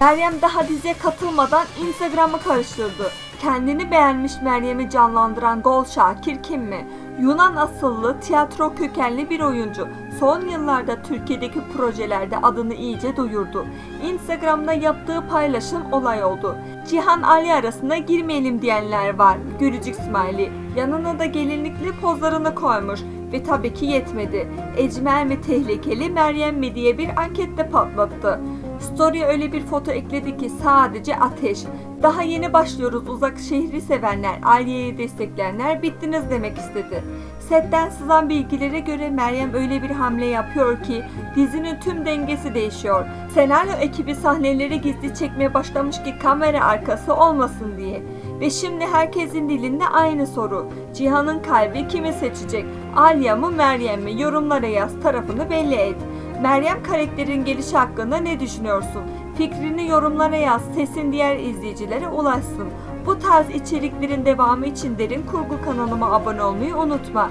Meryem daha diziye katılmadan Instagram'ı karıştırdı. Kendini beğenmiş Meryem'i canlandıran Gol Şakir kim mi? Yunan asıllı, tiyatro kökenli bir oyuncu. Son yıllarda Türkiye'deki projelerde adını iyice duyurdu. Instagram'da yaptığı paylaşım olay oldu. Cihan Ali arasına girmeyelim diyenler var. Gülücük smiley. Yanına da gelinlikli pozlarını koymuş. Ve tabii ki yetmedi. Ecmel mi tehlikeli Meryem mi diye bir ankette patlattı. Story'e öyle bir foto ekledi ki sadece ateş. Daha yeni başlıyoruz uzak şehri sevenler, Aliye'yi destekleyenler bittiniz demek istedi. Setten sızan bilgilere göre Meryem öyle bir hamle yapıyor ki dizinin tüm dengesi değişiyor. Senaryo ekibi sahneleri gizli çekmeye başlamış ki kamera arkası olmasın diye. Ve şimdi herkesin dilinde aynı soru. Cihan'ın kalbi kimi seçecek? Alya mı Meryem mi? Yorumlara yaz tarafını belli et. Meryem karakterin gelişi hakkında ne düşünüyorsun? Fikrini yorumlara yaz, sesin diğer izleyicilere ulaşsın. Bu tarz içeriklerin devamı için Derin Kurgu kanalıma abone olmayı unutma.